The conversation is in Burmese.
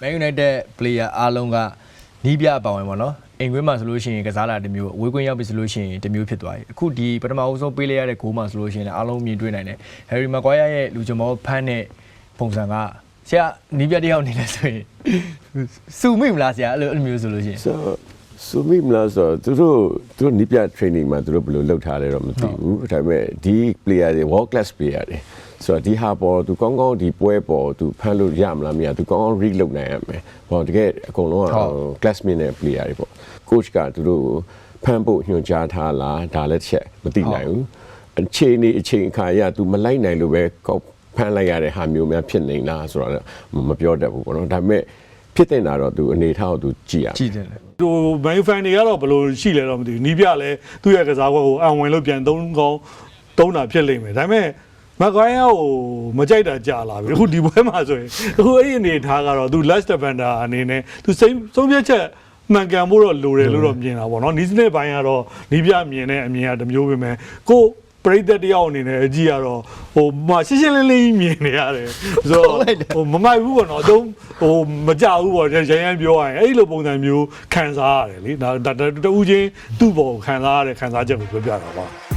Man United player အားလုံးကနီးပြအပောင်ဝင်ပေါ့နော်အိမ်ကွင်းမှာဆိုလို့ရှိရင်ကစားလာတစ်မျိုးအဝေးကွင်းရောက်ပြီဆိုလို့ရှိရင်တစ်မျိုးဖြစ်သွားပြီအခုဒီပထမအဆုံးပေးလိုက်ရတဲ့ဂိုးမှာဆိုလို့ရှိရင်လည်းအားလုံးမြင်တွေ့နိုင်တယ် Harry Maguire ရဲ့လူချမောဖမ်းတဲ့ပုံစံကဆရာနီးပြတစ်ယောက်အနေနဲ့ဆိုရင်စူမိမလားဆရာအဲ့လိုအဲ့လိုမျိုးဆိုလို့ရှိရင်ဆိုဆိုမိမလားဆိုတော့သူတို့သူတို့နိပြ training မှာသူတို့ဘယ်လိုလုပ်ထားလဲတော့မသိဘူးဒါပေမဲ့ဒီ player တွေ world class player တွေ ဆိုတော့ဒီဟာပေါ်သူကောင်းကောင်းဒီပွဲပေါ်သူဖမ်းလို့ရမလားမရသူကောင်းကောင်း read လုပ်နိုင်ရမယ်ဟောတကယ်အကုန်လုံးက classmate နဲ့ player တွေပေါ့ coach ကသူတို့ဖမ်းဖို့ညွှန်ကြားထားလားဒါလည်းတစ်ချက်မသိနိုင်ဘူးအခြေအနေအချိန်အခါအရသူမလိုက်နိုင်လို့ပဲကောက်ဖမ်းလိုက်ရတဲ့ဟာမျိုးများဖြစ်နေလားဆိုတော့မပြောတတ်ဘူးပေါ့နော်ဒါပေမဲ့ဖြစ်တဲ့တာတော့သူအနေထားကိုသူကြည့်ရမယ်ကြည့်တယ်လေဟိုမန်ယူဖန်တွေကတော့ဘယ်လိုရှိလဲတော့မသိဘူးနီးပြလဲသူ့ရဲ့ကစားကွက်ကိုအံဝင်လို့ပြန်သုံးကောင်းသုံးတာဖြစ်လိမ့်မယ်ဒါပေမဲ့ မကွိုင်းယာကိုမကြိုက်တာကြာလာပြီအခုဒီပွဲမှာဆိုရင်အခုအဲ့ဒီအနေထားကတော့သူ last defender အနေနဲ့သူစိမ့်ဆုံးဖြတ်ချက်မှန်ကန်ဖို့တော့လိုတယ်လို့တော့မြင်တာပေါ့နော်နီးစနစ်ပိုင်းကတော့နီးပြမြင်တဲ့အမြင်ကတစ်မျိုးပဲမယ်ကိုပရိသတ်တယောက်အနေနဲ့အကြည့်ရတော့ဟိုမရှင်းရှင်းလင်းလင်းမြင်နေရတယ်ဆိုတော့ဟိုမမိုက်ဘူးပေါ့နော်အတုံးဟိုမကြဘူးပေါ့ရရန်ရန်ပြောရရင်အဲ့လိုပုံစံမျိုးခံစားရတယ်လေဒါဒါတူးချင်းသူ့ဘောခံစားရတဲ့ခံစားချက်ကိုပြောပြတာပါ